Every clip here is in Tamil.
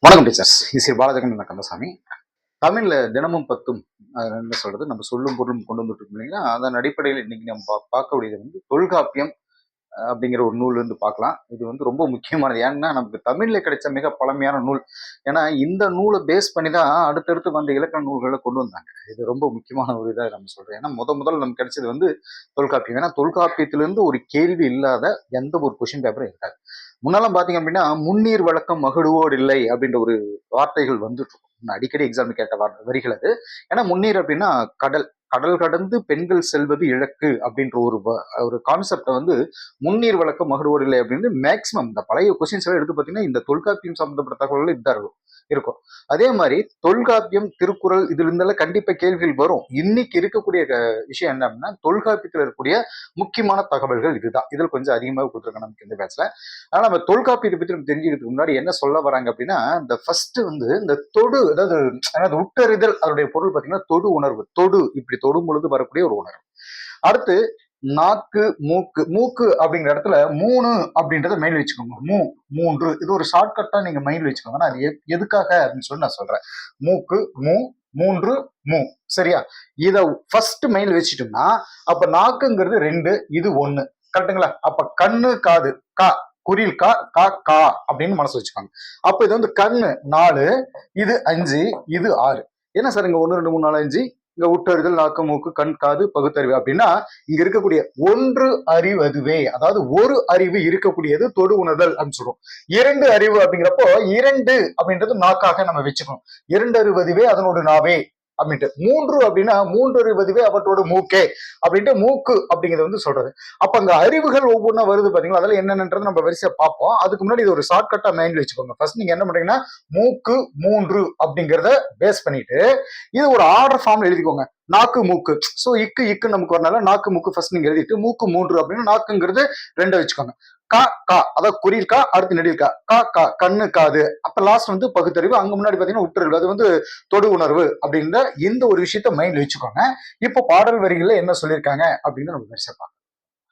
வணக்கம் டீச்சர்ஸ். இசி பாலஜகன் கந்தசாமி. தமிழ்ல தினமும் பத்தும் அது என்ன சொல்றது நம்ம சொல்லும் பொருளும் கொண்டு வந்துட்டு இருக்கோம் இல்லைங்களா? அதன் அடிப்படையில் இன்னைக்கு நம்ம பா- பார்க்கக்கூடியது வந்து தொல்காப்பியம் அப்படிங்கிற ஒரு நூல் இருந்து பார்க்கலாம். இது வந்து ரொம்ப முக்கியமானது. ஏன்னா நமக்கு தமிழ்ல கிடைச்ச மிக பழமையான நூல். ஏன்னா இந்த நூலை பேஸ் பண்ணி தான் அடுத்தடுத்து வந்த இலக்கண நூல்களை கொண்டு வந்தாங்க. இது ரொம்ப முக்கியமான ஒரு இதாக நம்ம சொல்கிறோம் ஏன்னா முத முதல் நமக்கு கிடைச்சது வந்து தொல்காப்பியம். ஏன்னா தொல்காப்பியத்திலிருந்து ஒரு கேள்வி இல்லாத எந்த ஒரு கொஷின் பேப்பரும் இருக்காது. முன்னெல்லாம் பாத்தீங்க அப்படின்னா முன்னீர் வழக்கம் மகிழ்வோடு இல்லை அப்படின்ற ஒரு வார்த்தைகள் வந்துட்டு இருக்கும். அடிக்கடி எக்ஸாம் கேட்ட வரிகள் அது. ஏன்னா முன்னீர் அப்படின்னா கடல். கடல் கடந்து பெண்கள் செல்வது இழக்கு அப்படின்ற ஒரு வ- ஒரு கான்செப்டை வந்து முன்னீர் வழக்கம் மகிழ்வோடு இல்லை அப்படின்னு மேக்ஸிமம் இந்த பழைய கொஸ்டின்ஸ் எல்லாம் எடுத்து பார்த்தீங்கன்னா இந்த தொல்காப்பியம் சம்மந்தப்பட்ட தகவல்கள் இதுதான் இருக்கும். இருக்கும். அதே மாதிரி தொல்காப்பியம் திருக்குறள் இதுல இருந்தெல்லாம் கண்டிப்பா கேள்விகள் வரும். இன்னைக்கு இருக்கக்கூடிய க- விஷயம் என்ன அப்படின்னா தொல்காப்பியத்தில் இருக்கக்கூடிய முக்கியமான தகவல்கள் இதுதான். இதில் கொஞ்சம் அதிகமாக கொடுத்துருக்காங்க நமக்கு இந்த பேட்ச்ல ஆனால் நம்ம தொல்காப்பியத்தை பற்றி நம்ம தெரிஞ்சுக்கிறதுக்கு முன்னாடி என்ன சொல்ல வராங்க அப்படின்னா இந்த ஃபர்ஸ்ட் வந்து இந்த தொடு அதாவது அதாவது உட்டறிதல் அதனுடைய பொருள் பார்த்தீங்கன்னா தொடு உணர்வு. தொடு இப்படி தொடும் பொழுது வரக்கூடிய ஒரு உணர்வு. அடுத்து நாக்கு மூக்கு மூக்கு அப்படிங்கிற இடத்துல மூணு அப்படின்றத மைண்ட் வச்சுக்கோங்க. மூ மூன்று. இது ஒரு ஷார்ட்கட்டா நீங்க மைண்ட் வச்சுக்கோங்க நான் அது எதுக்காக அப்படின்னு சொல்லி நான் சொல்றேன். மூக்கு மூ மூன்று மூ. சரியா? இத ஃபர்ஸ்ட் மைல் வச்சுட்டோம்னா அப்ப நாக்குங்கிறது ரெண்டு இது ஒண்ணு. கரெக்ட்டுங்களா? அப்ப கண்ணு காது கா. குறியில் கா கா கா அப்படின்னு மனசு வச்சுக்காங்க. அப்ப இது வந்து கண்ணு நாலு இது அஞ்சு இது ஆறு. என்ன சார் இங்க ஒன்று ரெண்டு மூணு நாலு அஞ்சு? இங்க உட்டறிதல் நாக்கு மூக்கு கண் காது பகுத்தறிவு அப்படின்னா இங்க இருக்கக்கூடிய ஒன்று அறிவதுவே அதாவது ஒரு அறிவு இருக்கக்கூடியது தொடு உணர்தல் அப்படின்னு சொல்றோம். இரண்டு அறிவு அப்படிங்கிறப்போ இரண்டு அப்படின்றது நாக்காக நம்ம வச்சுக்கணும். இரண்டு அறிவதுவே அதனோட நாவே. அப்படின்ட்டு. மூன்று அப்படின்னா மூன்று பதிவே அவற்றோட மூக்கே அப்படின்ட்டு மூக்கு அப்படிங்கிறது வந்து சொல்றது. அப்ப அங்க அறிவுகள் ஒவ்வொன்றா வருது பாத்தீங்களா? அதெல்லாம் என்னென்னன்றது நம்ம வரிசையா பார்ப்போம். அதுக்கு முன்னாடி இது ஒரு ஷார்ட்கட்டா மைண்ட்ல வச்சுக்கோங்க. ஃபர்ஸ்ட் நீங்க என்ன பண்றீங்கன்னா மூக்கு மூன்று அப்படிங்கிறத பேஸ் பண்ணிட்டு இது ஒரு ஆர்டர் ஃபார்ம்ல எழுதிக்கோங்க. நாக்கு மூக்கு. சோ இக்கு இக்கு நமக்கு வரனால நாக்கு மூக்கு ஃபர்ஸ்ட் நீங்க எழுதிட்டு மூக்கு மூன்று அப்படின்னா நாக்குங்கிறது ரெண்டை வச்சுக்கோங்க. கா கா. அதாவது குறியிருக்கா கா அடுத்து நெடில் கா. கா கா. கண்ணு காது. அப்ப லாஸ்ட் வந்து பகுத்தறிவு அங்க முன்னாடி பாத்தீங்கன்னா உற்றறிவு. அது வந்து தொடு உணர்வு அப்படின்ற இந்த ஒரு விஷயத்த மைண்ட்ல வச்சுக்கோங்க. இப்போ பாடல் வரிகள்ல என்ன சொல்லியிருக்காங்க அப்படின்னு நம்ம வரிசை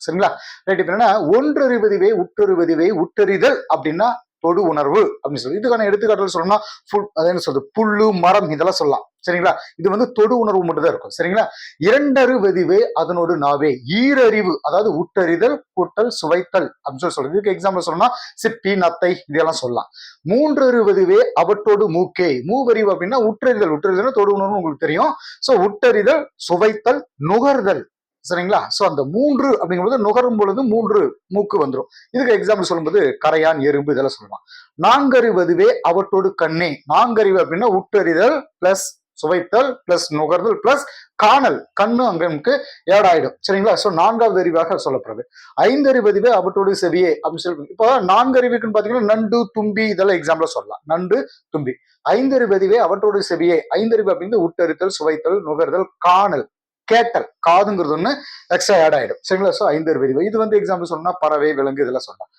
சரிங்களா? ரைட் இப்ப என்னன்னா ஒன்றறிவதுவே உற்றறிவதுவே உற்றறிதல் அப்படின்னா தொடு உணர்வு அப்படின்னு சொல்லி. இதுக்கான எடுத்துக்காட்டுகள் சொல்லணும்னா புல் அது என்ன சொல்றது? புல்லு மரம் இதெல்லாம் சொல்லலாம். சரிங்களா? இது வந்து தொடு உணர்வு மட்டும்தான் இருக்கும். சரிங்களா? இரண்டறிவதுவே அதனோடு நாவே. ஈரறிவு அதாவது உட்டறிதல் கூட்டல் சுவைத்தல் அப்படின்னு சொல்லி சொல்றது இதுக்கு எக்ஸாம்பிள் சொல்லணும்னா சிப்பி நத்தை இதெல்லாம் சொல்லலாம். மூன்றறிவதுவே அவற்றோடு மூக்கே. மூவறிவு அப்படின்னா உற்றறிதல் உற்றறிதல் தொடு உணர்வு உங்களுக்கு தெரியும். சோ உட்டறிதல் சுவைத்தல் நுகர்தல். சரிங்களா? ஸோ அந்த மூன்று அப்படிங்கும்போது நுகரும் பொழுது மூன்று மூக்கு வந்துடும் இதுக்கு எக்ஸாம்பிள் சொல்லும்போது கரையான் எறும்பு இதெல்லாம் சொல்லலாம் நாங்கறிவதுவே அவற்றோடு கண்ணே. நாங்கறிவு அப்படின்னா உட்டறிதல் பிளஸ் சுவைத்தல் பிளஸ் நுகர்தல் பிளஸ் காணல். கண்ணு அங்க ஏடாயிடும் ஏட் ஆயிடும். சரிங்களா? ஸோ நான்காவது அறிவாக சொல்லப்படுறது. ஐந்தறிவதுவே அவற்றோடு செவியே அப்படின்னு சொல்லி இப்போ நான்கறிவுக்குன்னு பார்த்தீங்கன்னா நண்டு தும்பி இதெல்லாம் எக்ஸாம்பிளாக சொல்லலாம். நண்டு தும்பி. ஐந்தறிவதுவே அவற்றோடு செவியே. ஐந்தறிவு அப்படின்னு உட்டறித்தல் சுவைத்தல் நுகர்தல் காணல். கேட்டல் காதுங்கிறது ஒன்று எக்ஸ்ட்ரா ஆட் ஆயிடும். சரிங்களா? ஸோ சோ ஐந்தறிவதுவே இது வந்து எக்ஸாம்பிள் சொன்னா பறவை விலங்கு இதெல்லாம் சொல்லலாம்.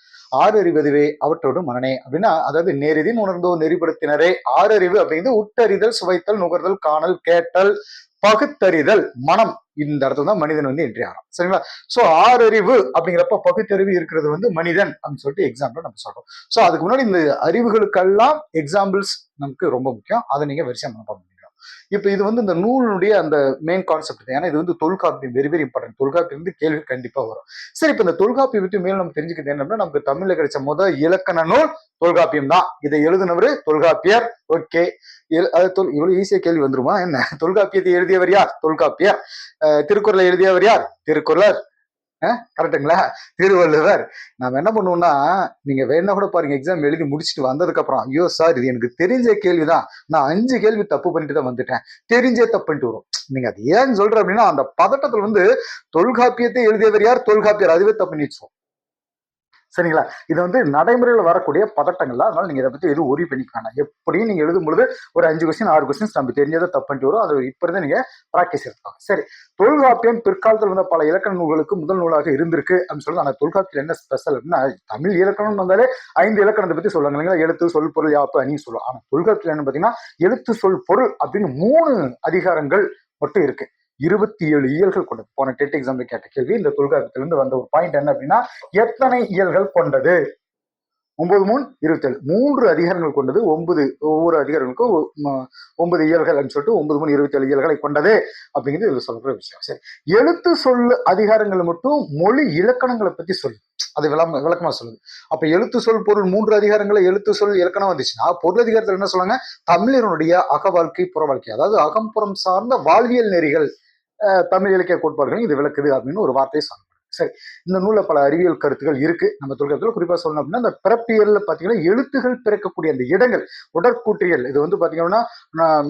ஆறு அறிவதுவே அவற்றோடு மனநே அப்படின்னா அதாவது நேரிதின் உணர்ந்தோ நெறிப்படுத்தினரே. ஆறறிவு அப்படிங்கிறது உட்டறிதல் சுவைத்தல் நுகர்தல் காணல் கேட்டல் பகுத்தறிதல் மனம். இந்த இடத்துல தான் மனிதன் வந்து இன்றைய சரிங்களா? சோ ஆறறிவு அப்படிங்கிறப்ப பகுத்தறிவு இருக்கிறது வந்து மனிதன் அப்படின்னு சொல்லிட்டு எக்ஸாம்பிள் நம்ம சொல்றோம். சோ அதுக்கு முன்னாடி இந்த அறிவுகளுக்கெல்லாம் எக்ஸாம்பிள்ஸ் நமக்கு ரொம்ப முக்கியம். அதை நீங்க வரிசையா மனப்பாடம் இப்போ இது வந்து இந்த நூலுடைய அந்த மெயின் கான்செப்ட் ஏன்னா இது வந்து Tolkappiyam very very important Tolkappiyam வந்து கேள்வி கண்டிப்பாக வரும். சரி இப்போ இந்த தொல்காப்பியம் பற்றி மேலும் நம்ம தெரிஞ்சுக்கிறது என்னன்னா நமக்கு தமிழில் கிடைச்ச முதல் இலக்கண நூல் தொல்காப்பியம் தான். இதை எழுதினவர் தொல்காப்பியர். ஓகே. அது தொல் இவ்வளவு ஈஸியாக கேள்வி வந்துருமா? என்ன? தொல்காப்பியத்தை எழுதியவர் யார்? தொல்காப்பியர். திருக்குறளை எழுதியவர் யார்? திருக்குறளர் கரெக்டுங்களா திருவள்ளுவர். நம்ம என்ன பண்ணுவோம்னா நீங்க வேணா கூட பாருங்க எக்ஸாம் எழுதி முடிச்சுட்டு வந்ததுக்கு அப்புறம் ஐயோ சார் இது எனக்கு தெரிஞ்ச கேள்விதான். நான் அஞ்சு கேள்வி தப்பு பண்ணிட்டு தான் வந்துட்டேன். தெரிஞ்சே தப்பு பண்ணிட்டு வரும். நீங்க அது ஏன்னு சொல்ற அப்படின்னா அந்த பதட்டத்துல வந்து தொல்காப்பியத்தை எழுதியவர் யார்? தொல்காப்பியர். அதுவே தப்பு பண்ணிடுச்சோம் சரிங்களா? இது வந்து நடைமுறையில் வரக்கூடிய பதட்டங்கள் அதனால நீங்க இதை பத்தி எதுவும் ஒரி பண்ணிக்க வேண்டாம் எப்படியும் நீங்க எழுதும் பொழுது ஒரு அஞ்சு கொஸ்டின் ஆறு கொஸ்டின்ஸ் நம்ம தெரிஞ்சதை தப்பு பண்ணிட்டு வரும். அது இப்போ இருந்து நீங்க ப்ராக்டிஸ் எடுத்துக்கோங்க. சரி. தொல்காப்பியம் பிற்காலத்தில் வந்த பல இலக்கண நூல்களுக்கு முதல் நூலாக இருந்திருக்கு அப்படின்னு சொல்லி ஆனால் தொல்காப்பியம் என்ன ஸ்பெஷல் அப்படின்னா தமிழ் இலக்கணம் வந்தாலே ஐந்து இலக்கணத்தை பத்தி சொல்லுவாங்க இல்லைங்களா? எழுத்து சொல் பொருள் யாப்பு அப்படின்னு சொல்லுவோம் ஆனா தொல்காப்பியம் என்ன பாத்தீங்கன்னா எழுத்து சொல் பொருள் அப்படின்னு மூணு அதிகாரங்கள் மட்டும் இருக்கு. இருபத்தி ஏழு இயல்கள் கொண்டது. போன டெட் எக்ஸாம்ல கேட்ட கேள்வி இந்த தொல்காப்பியத்திலிருந்து வந்த ஒரு பாயிண்ட் என்ன அப்படின்னா எத்தனை இயல்கள் கொண்டது? ஒன்பது மூணு இருபத்தேழு. மூன்று அதிகாரங்கள் கொண்டது ஒன்பது ஒவ்வொரு அதிகாரங்களுக்கும் ஒ- ஒன்பது இயல்கள் சொல்லிட்டு ஒன்பது மூணு இருபத்தேழு இயல்களை கொண்டது அப்படிங்கிறது இதுல சொல்ற விஷயம். சரி. எழுத்து சொல் அதிகாரங்கள் மட்டும் மொழி இலக்கணங்களை பத்தி சொல்லு அது விளம் விளக்கமா சொல்லுது. அப்ப எழுத்து சொல் பொருள் மூன்று அதிகாரங்களை எழுத்து சொல் இலக்கணம் வந்துச்சுன்னா பொருள் அதிகாரத்தில் என்ன சொல்லுவாங்க? தமிழருடைய அக வாழ்க்கை புற வாழ்க்கை அதாவது அகம்புறம் சார்ந்த வாழ்வியல் நெறிகள். தமிழ் இலக்கிய கோட்பாடுகளையும் இது விளக்குது அப்படின்னு ஒரு வார்த்தையை சொல்லணும் சரி இந்த நூலில் பல அறிவியல் கருத்துகள் இருக்கு. நம்ம தொல்கத்தில் குறிப்பா சொல்லணும் அப்படின்னா இந்த பிறப்பியல்ல பார்த்தீங்கன்னா எழுத்துகள் பிறக்கக்கூடிய அந்த இடங்கள் உடற்கூற்றியல் இது வந்து பார்த்தீங்கன்னா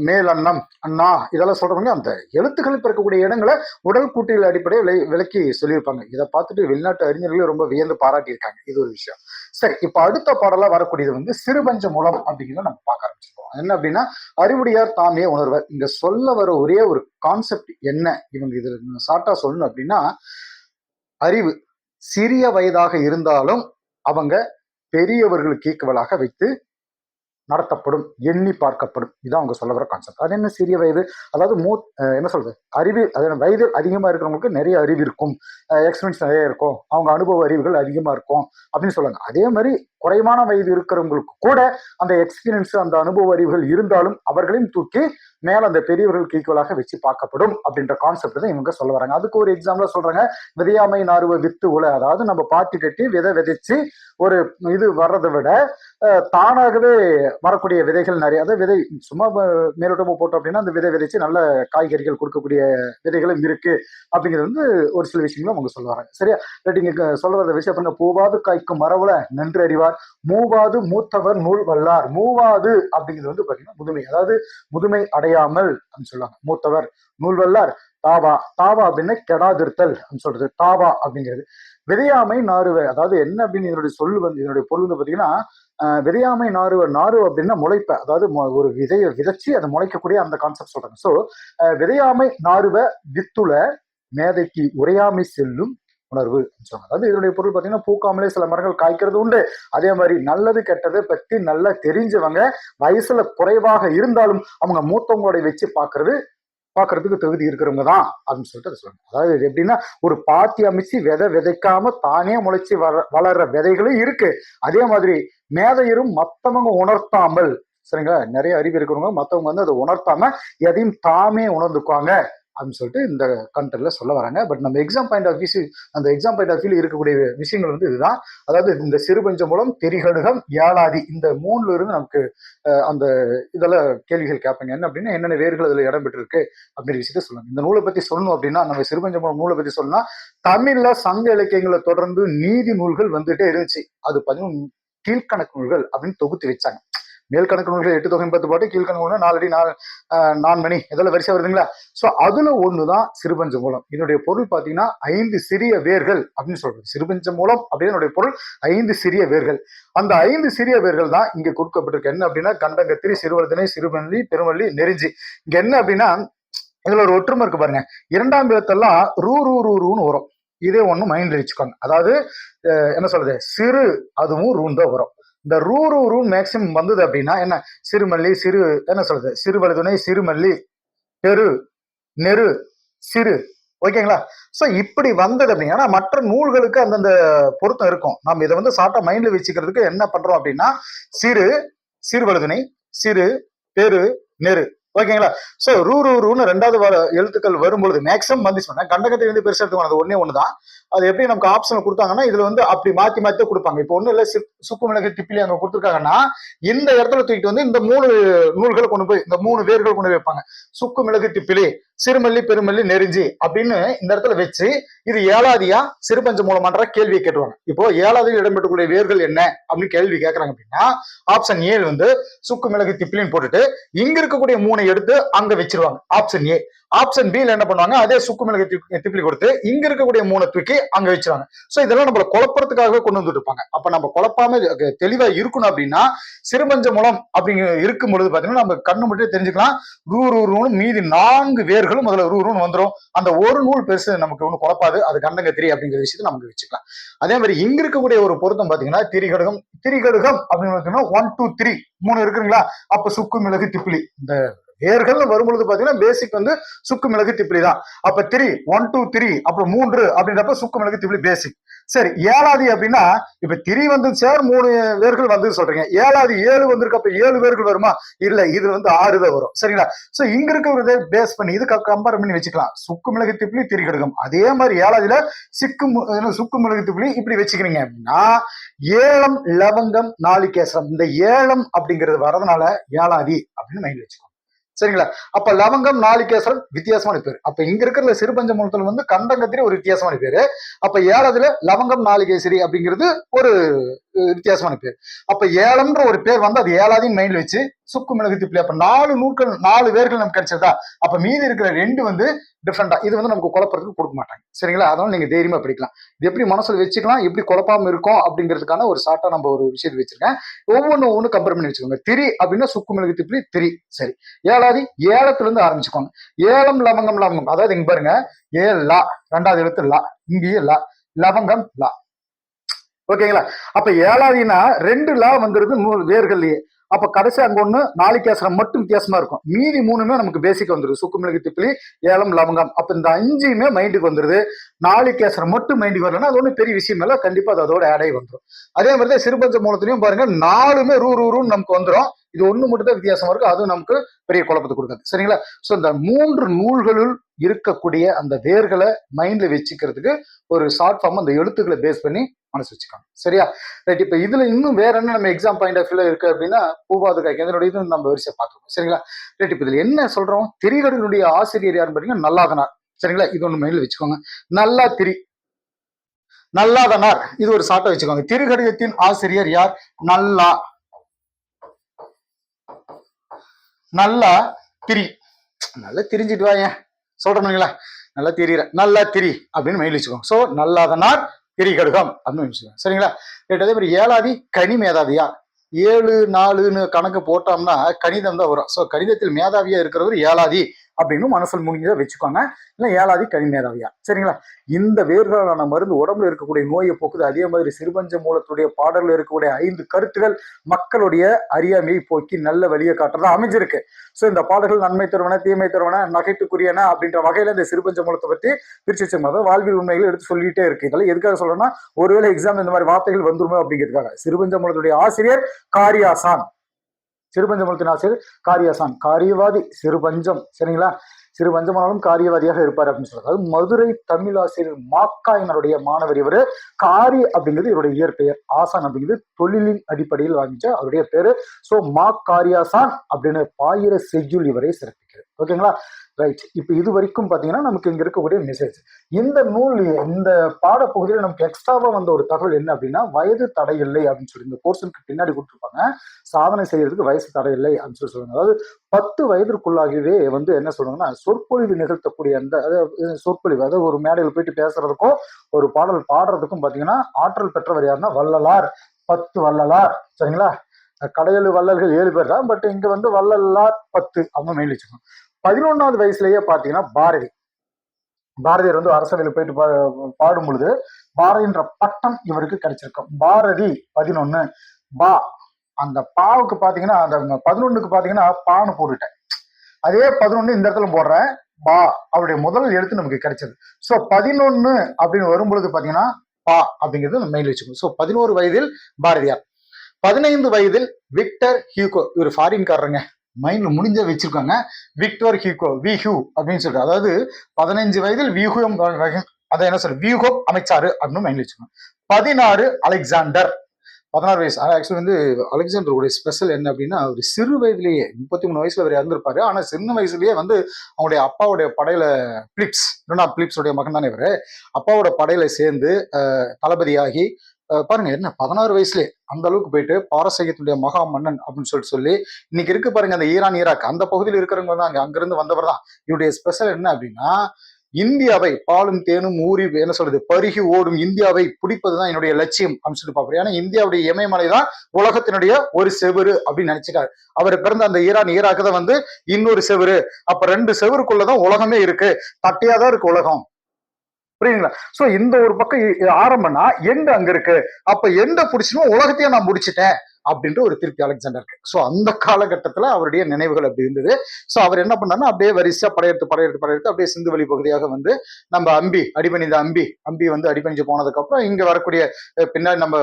மேல் அன்னம் அண்ணா இதெல்லாம் சொல்றவங்க அந்த எழுத்துக்கள் பிறக்கக்கூடிய இடங்களை உடல் கூட்டியல் அடிப்படையில் விலக்கி சொல்லியிருப்பாங்க. இதை பார்த்துட்டு வெளிநாட்டு அறிஞர்களே ரொம்ப வியந்து பாராட்டியிருக்காங்க. இது ஒரு விஷயம். சரி இப்ப அடுத்த பாடலாக வரக்கூடியது வந்து சிறுபஞ்ச மூலம் அப்படிங்கிறத நம்ம பார்க்க ஆரம்பிச்சிருக்கோம். என்ன அப்படின்னா அறிவுடையார் தாமே உணர்வர். இங்க சொல்ல வர ஒரே ஒரு கான்செப்ட் என்ன? இவங்க இதுல சாட்டா சொல்லணும் அப்படின்னா அறிவு சிறிய வயதாக இருந்தாலும் அவங்க பெரியவர்களுக்கு ஈக்குவலாக வைத்து நடத்தப்படும் எண்ணி பார்க்கப்படும். இதுதான் அவங்க சொல்ல வர கான்செப்ட் அது என்ன சிறிய வயது? அதாவது மூ என்ன சொல்றது? அறிவு அது வயது அதிகமாக இருக்கிறவங்களுக்கு நிறைய அறிவு இருக்கும். எக்ஸ்பீரியன்ஸ் நிறைய இருக்கும். அவங்க அனுபவ அறிவுகள் அதிகமாக இருக்கும் அப்படின்னு சொல்லுவாங்க. அதே மாதிரி குறைவான வயது இருக்கிறவங்களுக்கு கூட அந்த எக்ஸ்பீரியன்ஸ் அந்த அனுபவ அறிவுகள் இருந்தாலும் அவர்களையும் தூக்கி மேல அந்த பெரியவர்களுக்கு ஈக்குவலாக வச்சு பார்க்கப்படும் அப்படின்ற கான்செப்ட் தான் இவங்க சொல்ல வராங்க. அதுக்கு ஒரு எக்ஸாம்பிளா சொல்றாங்க. விதையாமை நாருவ வித்து உல அதாவது நம்ம பாட்டி கட்டி விதை விதைச்சு ஒரு இது வர்றதை விட தானாகவே வரக்கூடிய விதைகள் நிறைய அதாவது விதை சும்மா மேலோட்டமாக போட்டோம் அப்படின்னா அந்த விதை விதைச்சு நல்ல காய்கறிகள் கொடுக்கக்கூடிய விதைகளும் இருக்கு அப்படிங்கிறது வந்து ஒரு சில விஷயங்களும் அவங்க சொல்லுவாங்க. சரியா? இல்லாட்டி இங்க சொல்ல வர விஷயம் பாருங்க பூவாது காய்க்கும் மரவுல நன்றி அறிவார் மூவாது மூத்தவர் நூல் வல்லார் மூவாது அப்படிங்கிறது வந்து பாத்தீங்கன்னா முதுமை அதாவது முதுமை அடையாமல் அப்படின்னு சொல்லுவாங்க. மூத்தவர் நூல் வல்லார் தாவா தாவா அப்படின்னா கெடாதிருத்தல் அப்படின்னு சொல்றது தாவா அப்படிங்கிறது. விதையாமை நாறுவ அதாவது என்ன அப்படின்னு இதனுடைய சொல் வந்து இதனுடைய பொருள் வந்து பாத்தீங்கன்னா விதையாமை நாறு நாறு அப்படின்னா முளைப்ப. அதாவது ஒரு விதையை விதைச்சு அதை முளைக்கக்கூடிய அந்த கான்செப்ட் சொல்றாங்க. ஸோ விதையாமை நாறுவ வித்துல மேதைக்கு உரையாமை செல்லும் உணர்வு சொல்லுவாங்க அதாவது இதனுடைய பொருள் பார்த்தீங்கன்னா பூக்காமலே சில மரங்கள் காய்க்கிறது உண்டு. அதே மாதிரி நல்லது கெட்டதை பற்றி நல்லா தெரிஞ்சவங்க வயசுல குறைவாக இருந்தாலும் அவங்க மூத்தவங்களோட வச்சு பார்க்கறது பார்க்கறதுக்கு தகுதி இருக்கிறவங்க தான் அப்படின்னு சொல்லிட்டு அதை சொல்லணும் அதாவது இது எப்படின்னா ஒரு பாத்தி அமைச்சு விதை விதைக்காம தானே முளைச்சி வள வளர்ற விதைகளும் இருக்கு. அதே மாதிரி மேதையரும் மத்தவங்க உணர்த்தாமல் சரிங்களா? நிறைய அறிவு இருக்கிறவங்க மத்தவங்க வந்து அதை உணர்த்தாம எதையும் தாமே உணர்ந்துக்குவாங்க. அப்படின்னு சொல்லிட்டு இந்த கண்டென்ட்ல சொல்ல வராங்க. பட் நம்ம எக்ஸாம் பாயிண்ட் ஆஃப் வியூ அந்த எக்ஸாம் பாயிண்ட் ஆஃப் வியூல இருக்கக்கூடிய விஷயங்கள் வந்து இதுதான். அதாவது இந்த சிறுபஞ்ச மூலம் தெரிகடுகம் ஏழாதி இந்த மூணுல இருந்து நமக்கு அந்த இதெல்லாம் கேள்விகள் கேட்பாங்க. என்ன அப்படின்னா என்னென்ன வேர்கள் அதில் இடம் பெற்றிருக்கு அப்படிங்கிற விஷயத்த சொல்லணும் இந்த நூலை பத்தி சொல்லணும் அப்படின்னா நம்ம சிறுபஞ்ச மூலம் நூலை பத்தி சொல்லணும்னா தமிழ்ல சங்க இலக்கியங்களை தொடர்ந்து நீதி நூல்கள் வந்துட்டே இருந்துச்சு. அது பதினொன்று கீழ்கணக்கு நூல்கள் அப்படின்னு தொகுத்து வச்சாங்க. மேல் கணக்கு நூல்கள் எட்டு தொகை பத்து பாட்டு கீழ்கணக்கு நூல்கள் நாலடி நாலு ஆஹ், நான்மணி இதெல்லாம் வரிசை வருதுங்களா? ஸோ அதுல ஒண்ணுதான் சிறுபஞ்ச மூலம். இதனுடைய பொருள் பார்த்தீங்கன்னா ஐந்து சிறிய வேர்கள் அப்படின்னு சொல்றது. சிறுபஞ்ச மூலம் அப்படின்னு என்னுடைய பொருள் ஐந்து சிறிய வேர்கள். அந்த ஐந்து சிறிய வேர்கள் தான் இங்க கொடுக்கப்பட்டிருக்கு. என்ன அப்படின்னா கண்டங்கத்திரி சிறுவர்தனை சிறுவள்ளி பெருமல்லி நெறிஞ்சி இங்க என்ன அப்படின்னா இதுல ஒரு ஒற்றுமை இருக்கு பாருங்க. இரண்டாம் விதத்தெல்லாம் ரூ ரூ ரூ ரூன்னு வரும். இதே ஒண்ணு மைண்ட்ல வச்சுக்கோங்க. அதாவது என்ன சொல்றது? சிறு அதுவும் ரூன் வரும். இந்த ரூ ரூ ரூ மேக்சிமம் வந்தது அப்படின்னா என்ன? சிறுமல்லி சிறு என்ன சொல்றது? சிறுவழுதுணை சிறுமல்லி பெரு நெரு சிறு. ஓகேங்களா ஸோ இப்படி வந்தது அப்படின்னா மற்ற நூல்களுக்கு அந்தந்த பொருத்தம் இருக்கும். நம்ம இதை வந்து சாட்டா மைண்ட்ல வச்சுக்கிறதுக்கு என்ன பண்றோம் அப்படின்னா சிறு சிறுவழுதுணை சிறு பெரு நெரு. ஓகேங்களா? சோ ரூ ரூ ரூன்னு ரெண்டாவது வர எழுத்துக்கள் வரும்பொழுது மேக்ஸிமம் வந்து பண்ணா கண்டகத்தை வந்து பெருசா எடுத்துக்கணும் அது ஒன்னே ஒண்ணுதான். அது எப்படி நமக்கு ஆப்ஷன் கொடுத்தாங்கன்னா இதுல வந்து அப்படி மாத்தி மாத்தி தான் கொடுப்பாங்க. இப்போ ஒண்ணும் இல்ல சுக்கு மிளகு திப்பிலி அங்க கொடுத்துருக்காங்கன்னா இந்த இடத்துல தூக்கிட்டு வந்து இந்த மூணு நூல்களை கொண்டு போய் இந்த மூணு வேர்கள் கொண்டு போய் வைப்பாங்க. சுக்கு மிளகு திப்பிலி சிறுமல்லி பெருமல்லி நெருஞ்சி அப்படின்னு இந்த இடத்துல வச்சு இது ஏழாதியா சிறுபஞ்ச மூலமான்ற கேள்வியை கேட்டுவாங்க இப்போ ஏழாவதியில் இடம்பெற்றக்கூடிய வேர்கள் என்ன அப்படின்னு கேள்வி கேட்கறாங்க அப்படின்னா ஆப்ஷன் ஏழு வந்து சுக்கு மிளகு திப்பிலின்னு போட்டுட்டு இங்க இருக்கக்கூடிய மூணை எடுத்து அங்க வச்சிருவாங்க. ஆப்ஷன் ஏ ஆப்ஷன் பி என்ன பண்ணுவாங்க? அதே சுக்கு மிளகு திப்பிலி கொடுத்து இங்க இருக்கக்கூடிய மூணை தூக்கி அங்க வச்சிருவாங்க. சோ இதெல்லாம் நம்மள குழப்பறதுக்காகவே கொண்டு வந்துட்டு இருப்பாங்க. அப்ப நம்ம குழப்பாம தெளிவா இருக்கணும் அப்படின்னா சிறுமஞ்ச மூலம் அப்படிங்க இருக்கும் பொழுது பாத்தீங்கன்னா நம்ம கண்ணு மட்டும் தெரிஞ்சுக்கலாம். ரூ ரூ ரூனு மீதி நான்கு வேர்களும் முதல்ல ரூ ரூனு வந்துடும் அந்த ஒரு நூல் பெருசு நமக்கு ஒன்றும் குழப்பாது. அது கண்டங்கத்திரி அப்படிங்கிற விஷயத்தை நமக்கு வச்சுக்கலாம். அதே மாதிரி இங்க இருக்கக்கூடிய ஒரு பொருத்தம் பாத்தீங்கன்னா திரிகடுகம். திரிகடுகம் அப்படின்னு பார்த்தீங்கன்னா ஒன் டூ த்ரீ மூணு இருக்குங்களா? அப்ப சுக்கு மிளகு திப்பிலி. இந்த வேர்கள் வரும்பொழுது பாத்தீங்கன்னா பேசிக் வந்து சுக்கு மிளகு திப்பிலி தான். அப்ப த்ரீ ஒன் டூ த்ரீ அப்புறம் மூன்று அப்படின்றப்ப சுக்கு மிளகு திப்பிலி பேசிக் சரி ஏழாதி அப்படின்னா இப்ப திரி வந்து சார் மூணு பேர்கள் வந்து சொல்றீங்க. ஏழாவது ஏழு வந்திருக்கு அப்ப ஏழு பேர்கள் வருமா? இல்ல இது வந்து ஆறு தான் வரும். சரிங்களா? சோ இங்க இருக்கிறத பேஸ் பண்ணி இது கம்பேர் பண்ணி வச்சுக்கலாம். சுக்கு மிளகு திப்பிலி திரி கடுகம். அதே மாதிரி ஏழாவதுல சிக்கு சுக்கு மிளகு திப்பிலி இப்படி வச்சுக்கிறீங்க அப்படின்னா ஏலம் லவங்கம் நாளிகேசம் இந்த ஏலம் அப்படிங்கிறது வரதுனால ஏழாதி அப்படின்னு மைண்ட் வச்சுக்கோங்க. சரிங்களா? அப்ப லவங்கம் நாளிகேசரம் வித்தியாசமான பேர். அப்ப இங்க இருக்கிற சிறுபஞ்சமூலத்துல வந்து கண்டங்கத்திரி ஒரு வித்தியாசமான பேரு. அப்ப ஏழதுல லவங்கம் நாளிகேசரி அப்படிங்கிறது ஒரு வித்தியாசமான பேர். அப்ப ஏலம்ன்ற ஒரு பேர் வந்து அது ஏழாதையும் மைண்ட்ல வச்சு சுக்கு மிளகு திப்பிலி அப்ப நாலு நூல்கள் நாலு பேர்கள் நமக்கு கிடைச்சதா? அப்ப மீதி இருக்கிற ரெண்டு வந்து டிஃப்ரெண்டா இது வந்து நமக்கு குழப்பறதுக்கு கொடுக்க மாட்டாங்க. சரிங்களா? அதனால நீங்க தைரியமா படிக்கலாம். இது எப்படி மனசுல வச்சுக்கலாம் எப்படி குழப்பாம இருக்கும் அப்படிங்கிறதுக்கான ஒரு ஷார்ட்டா நம்ம ஒரு விஷயத்தை வச்சிருக்கேன். ஒவ்வொன்று ஒன்று கம்பேர் பண்ணி வச்சுக்கோங்க. திரி அப்படின்னா சுக்கு மிளகு திப்பிலி திரி. சரி. ஏழாவது ஏலத்துல இருந்து ஆரம்பிச்சுக்கோங்க. ஏலம் லவங்கம் லவங்கம். அதாவது இங்க பாருங்க. ஏ லா. ரெண்டாவது எழுத்து லா. இங்கேயே லா. லவங்கம் லா. ஓகேங்களா? அப்ப ஏழாவதுனா ரெண்டு லா வந்துருது மூணு வேர்கள்லயே. அப்ப கடைசி அங்க ஒண்ணு நாளிகேசரம் மட்டும் வித்தியாசமா இருக்கும். மீதி மூணுமே நமக்கு பேசிக் வந்துருது. சுக்குமிளகு திப்பிலி ஏலம் லவங்கம். அப்ப இந்த அஞ்சுமே மைண்டுக்கு வந்துருது. நாளிகேசரம் மட்டும் மைண்டுக்கு வரலன்னா அது ஒன்றும் பெரிய விஷயம் இல்லை. கண்டிப்பா அது அதோட ஆட் ஆகி வந்துடும் அதே மாதிரி தான் சிறுபஞ்ச மூலத்திலையும் பாருங்க நாலுமே ரூ ரூ ரூன்னு நமக்கு வந்துடும் இது ஒண்ணு மட்டும் தான் வித்தியாசமா இருக்கு. அதுவும் நமக்கு பெரிய குழப்பத்தை கொடுக்காது. சரிங்களா? சோ இந்த மூன்று நூல்களுள் இருக்கக்கூடிய அந்த வேர்களை மைண்ட்ல வச்சுக்கிறதுக்கு ஒரு ஷார்ட் ஃபார்ம் அந்த எழுத்துக்களை பேஸ் பண்ணி மனசு வச்சுக்காங்க சரியா? ரைட் இப்ப இதுல இன்னும் வேற என்ன நம்ம எக்ஸாம் பாயிண்ட் ஆஃப் வியூல இருக்கு அப்படின்னா பூவாது காய்க்கு இது நம்ம வரிசை பார்த்துக்கோம் சரிங்களா? ரைட் இப்ப இதுல என்ன சொல்றோம்? திரிகடனுடைய ஆசிரியர் யாருன்னு பாத்தீங்கன்னா நல்லாதனார். சரிங்களா? இது ஒண்ணு மைண்ட்ல வச்சுக்கோங்க. நல்லா திரி நல்லாதனார். இது ஒரு சாட்டை வச்சுக்கோங்க. திருகடிதத்தின் ஆசிரியர் யார்? நல்லா நல்லா திரி. நல்லா திரிஞ்சிட்டு வாங்க சொல்றேனுங்களா நல்லா திரியிற. நல்லா திரி அப்படின்னு மெயில் வச்சுக்கோங்க. ஸோ நல்லாதனார் திரி கடுகம் அப்படின்னு வச்சுக்கோங்க. சரிங்களா? ரைட் அதே மாதிரி ஏழாதி கனி மேதாவியா? ஏழு நாலுன்னு கணக்கு போட்டோம்னா கணிதம் தான் வரும். ஸோ கணிதத்தில் மேதாவியா இருக்கிறவர் ஏழாதி. அப்படின்னு மனசில் முடிஞ்சதை வச்சுக்கோங்க. இல்லை ஏழாதி கனிமேதாவியா. சரிங்களா? இந்த வேர்களான மருந்து உடம்புல இருக்கக்கூடிய நோயை போக்குது. அதே மாதிரி சிறுபஞ்ச மூலத்துடைய பாடல்கள் இருக்கக்கூடிய ஐந்து கருத்துகள் மக்களுடைய அறியாமையை போக்கி நல்ல வழியை காட்டுறதா அமைஞ்சிருக்கு. ஸோ இந்த பாடல்கள் நன்மை தருவன தீமை தருவன நகைட்டுக்குரியன அப்படின்ற வகையில இந்த சிறுபஞ்ச மூலத்தை பத்தி பிரிச்சு வச்சிருக்கோம். வாழ்வில் உண்மைகள் எடுத்து சொல்லிட்டே இருக்கு. இதெல்லாம் எதுக்காக சொல்றேன்னா ஒருவேளை எக்ஸாம் இந்த மாதிரி வார்த்தைகள் வந்துருமோ அப்படிங்கிறதுக்காக. சிறுபஞ்ச மூலத்துடைய ஆசிரியர் காரியாசான். சிறுபஞ்சமூலத்தின் ஆசிரியர் காரியாசான் காரியவாதி சிறுபஞ்சம் சரிங்களா? சிறுபஞ்சமானாலும் காரியவாதியாக இருப்பார் அப்படின்னு சொல்றாரு அதாவது மதுரை தமிழ் ஆசிரியர் மாக்காயினருடைய மாணவர் இவர். காரி அப்படிங்கிறது இவருடைய இயற்பெயர். ஆசான் அப்படிங்கிறது தொழிலின் அடிப்படையில் வாங்கிச்ச அவருடைய பேரு. சோ மா காரியாசான் அப்படின்னு பாயிர செய்யுள் இவரை சிறப்பிக்கிறது ஓகேங்களா ரைட் இப்போ இது வரைக்கும் பார்த்தீங்கன்னா நமக்கு இங்க இருக்கக்கூடிய மெசேஜ் இந்த நூல் இந்த பாடப்பகுதியில் நமக்கு எக்ஸ்ட்ராவா வந்த ஒரு தகவல் என்ன அப்படின்னா வயது தடை இல்லை அப்படின்னு சொல்லி. இந்த போர்ஷனுக்கு பின்னாடி கொடுத்துருப்பாங்க. சாதனை செய்யறதுக்கு வயசு தடை இல்லை அப்படின்னு சொல்லி சொல்லுவாங்க. அதாவது பத்து வயதிற்குள்ளாகவே வந்து என்ன சொல்லுவாங்கன்னா சொற்பொழிவு நிகழ்த்தக்கூடிய அந்த அதாவது சொற்பொழிவு அதாவது ஒரு மேடையில் போயிட்டு பேசுறதுக்கும் ஒரு பாடல் பாடுறதுக்கும் பார்த்தீங்கன்னா ஆற்றல் பெற்றவர் யாருன்னா வள்ளலார். பத்து வள்ளலார். சரிங்களா? கடையெழு வள்ளல்கள் ஏழு பேர் தான் பட் இங்க வந்து வள்ளலார் பத்து அவங்க மெயில் வச்சுக்கணும் பதினொன்னாவது வயசுலயே பாத்தீங்கன்னா பாரதி. பாரதியார் வந்து அரசவையில் போயிட்டு பா- பாடும் பொழுது பாரதின்ற பட்டம் இவருக்கு கிடைச்சிருக்கும். பாரதி பதினொன்னு பா அந்த பாவுக்கு பாத்தீங்கன்னா அந்த பதினொன்னுக்கு பாத்தீங்கன்னா பான்னு போட்டுட்டேன். அதே பதினொன்னு இந்த இடத்துல போடுறேன் பா அவருடைய முதல் எழுத்து நமக்கு கிடைச்சது. சோ பதினொன்னு அப்படின்னு வரும்பொழுது பாத்தீங்கன்னா பா அப்படிங்கிறது மெயில் வச்சுக்கணும் சோ பதினோரு வயதில் பாரதியார். பதினைந்து வயதில் விக்டர் ஹியூகோ இவர் ஃபாரின்காரருங்க மைண்ட்ல முடிஞ்ச வச்சிருக்காங்க. விக்டர் ஹியூகோ வி ஹியூ அப்படின்னு சொல்லிட்டு. அதாவது பதினைஞ்சு வயதில் வியூகம் அதை என்ன சொல்ற வியூகம் அமைச்சாரு அப்படின்னு மைண்ட்ல வச்சுக்கோங்க பதினாறு அலெக்சாண்டர். பதினாறு வயசு. ஆக்சுவலி வந்து அலெக்சாண்டருடைய ஸ்பெஷல் என்ன அப்படின்னா அவர் சிறு வயதுலேயே முப்பத்தி மூணு வயசுல அவர் இறந்திருப்பாரு. ஆனா சின்ன வயசுலயே வந்து அவங்களுடைய அப்பாவுடைய படையில பிளிப்ஸ் இரண்டாம் பிலிப்ஸுடைய மகன் தானே இவர். அப்பாவோட படையில சேர்ந்து தளபதியாகி பாருங்க என்ன பதினாறு வயசுல அந்த அளவுக்கு போயிட்டு பாரசீகத்துடைய மகா மன்னன் அப்படின்னு சொல்லிட்டு சொல்லி இன்னைக்கு இருக்கு பாருங்க அந்த ஈரான் ஈராக். அந்த பகுதியில் இருக்கிறவங்க தான் அங்க அங்கிருந்து வந்தவர் தான் இவருடைய ஸ்பெஷல் என்ன அப்படின்னா இந்தியாவை பாலும் தேனும் ஊறி என்ன சொல்றது பருகி ஓடும் இந்தியாவை பிடிப்பதுதான் என்னுடைய லட்சியம் அப்படின்னு சொல்லி பாப்பாரு ஏன்னா இந்தியாவுடைய இமயமலை தான் உலகத்தினுடைய ஒரு செவுரு அப்படின்னு நினைச்சிட்டாரு. அவர் பிறந்த அந்த ஈரான் ஈராக்கு தான் வந்து இன்னொரு செவுரு. அப்ப ரெண்டு செவருக்குள்ளதான் உலகமே இருக்கு. தட்டையாதான் இருக்கு உலகம். புரியுதுங்களா? சோ இந்த ஒரு பக்கம் ஆரம்பம்னா எண்டு அங்க இருக்கு? அப்ப எந்த புடிச்சனோ உலகத்தையே நான் முடிச்சிட்டேன் அப்படின்ற ஒரு திருப்தி அலெக்சாண்டருக்கு. ஸோ அந்த காலகட்டத்தில் அவருடைய நினைவுகள் அப்படி இருந்தது. ஸோ அவர் என்ன பண்ணாருன்னா அப்படியே வரிசா படையெடுத்து படையெடுத்து படையெடுத்து அப்படியே சிந்து வழி பகுதியாக வந்து நம்ம அம்பி அடிபணிந்த அம்பி அம்பி வந்து அடிபணிஞ்சு போனதுக்கப்புறம் இங்க வரக்கூடிய பின்னாடி நம்ம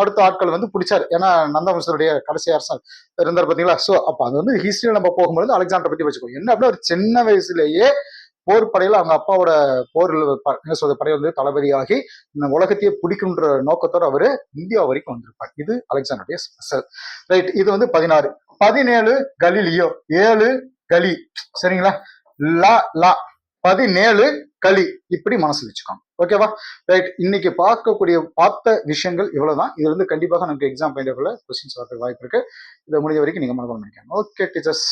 அடுத்த ஆட்கள் வந்து பிடிச்சாரு. ஏன்னா நந்தவம்சருடைய கடைசி அரசன் இருந்தார் பாத்தீங்களா? ஸோ அப்போ அது வந்து ஹிஸ்டரியில் நம்ம போகும்போது அலெக்சாண்டரை பத்தி வச்சுக்கோ. என்ன அப்படின்னா ஒரு சின்ன வயசுலயே போர் படையில் அவங்க அப்பாவோட போரில் என்ன சொல்றது படை வந்து தளபதியாகி இந்த உலகத்தையே பிடிக்குன்ற நோக்கத்தோடு அவரு இந்தியா வரைக்கும் வந்திருப்பார். இது அலெக்சாண்டருடைய ஸ்பெஷல். ரைட் இது வந்து பதினாறு. பதினேழு கலிலியோ ஏழு கலி. சரிங்களா? லா லா. பதினேழு களி இப்படி மனசு வச்சுக்கோங்க. ஓகேவா ரைட் இன்னைக்கு பார்க்கக்கூடிய பார்த்த விஷயங்கள் இவ்வளவுதான். இது வந்து கண்டிப்பாக நமக்கு எக்ஸாம் பாயிண்ட் கொஸ்டின்ஸ் வரதுக்கு வாய்ப்பு இருக்கு. இதை முடிஞ்ச வரைக்கும் நீங்க மனப்பாடம் பண்ணிக்கணும் ஓகே டீச்சர்ஸ்